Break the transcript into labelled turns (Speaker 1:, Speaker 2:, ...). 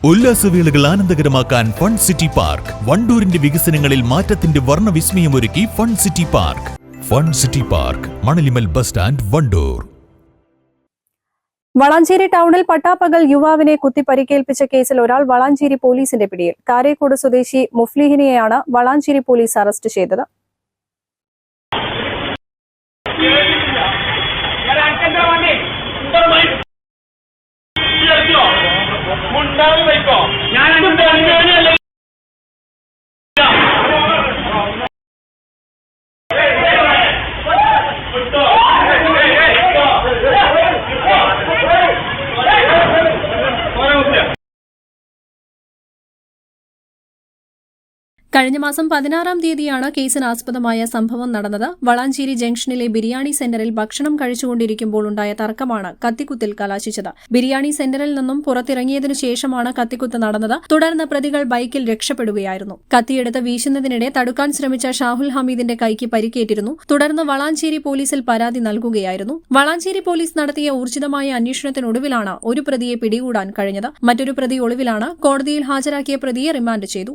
Speaker 1: ഉല്ലാസവേളകൾ ആനന്ദകരമാക്കാൻ fun city park വണ്ടൂരിന്റെ വികസനങ്ങളിൽ മാറ്റത്തിന്റെ വർണവിസ്മയമൊരുക്കി Fun City Park Fun City Park Manalimal bus stand Wandoor
Speaker 2: Valanchery ടൗണിൽ പട്ടാപ്പകൽ യുവാവിനെ കുത്തി പരിക്കേൽപ്പിച്ച കേസിൽ ഒരാൾ വളാഞ്ചേരി പോലീസിന്റെ പിടിയിൽ കാരേക്കോട് സ്വദേശി മുഫ്ലിഹിനെയാണ് വളാഞ്ചേരി പോലീസ് അറസ്റ്റ് ചെയ്തത്
Speaker 3: ഞാൻ
Speaker 2: കഴിഞ്ഞ മാസം പതിനാറാം തീയതിയാണ് കേസിന് ആസ്പദമായ സംഭവം നടന്നത്. വളാഞ്ചേരി ജംഗ്ഷനിലെ ബിരിയാണി സെന്ററിൽ ഭക്ഷണം കഴിച്ചുകൊണ്ടിരിക്കുമ്പോൾ ഉണ്ടായ തർക്കമാണ് കത്തിക്കുത്തിൽ കലാശിച്ചത്. ബിരിയാണി സെന്ററിൽ നിന്നും പുറത്തിറങ്ങിയതിനു ശേഷമാണ് കത്തിക്കുത്ത് നടന്നത്. തുടർന്ന് പ്രതികൾ ബൈക്കിൽ രക്ഷപ്പെടുകയായിരുന്നു. കത്തിയെടുത്ത് വീശുന്നതിനിടെ തടുക്കാൻ ശ്രമിച്ച ഷാഹുൽ ഹമീദിന്റെ കൈക്ക് പരിക്കേറ്റിരുന്നു. തുടർന്ന് വളാഞ്ചേരി പോലീസിൽ പരാതി നൽകുകയായിരുന്നു. വളാഞ്ചേരി പോലീസ് നടത്തിയ ഊർജിതമായ അന്വേഷണത്തിനൊടുവിലാണ് ഒരു പ്രതിയെ പിടികൂടാൻ കഴിഞ്ഞത്. മറ്റൊരു പ്രതി ഒളിവിലാണ്. കോടതിയിൽ ഹാജരാക്കിയ പ്രതിയെ റിമാൻഡ് ചെയ്തു.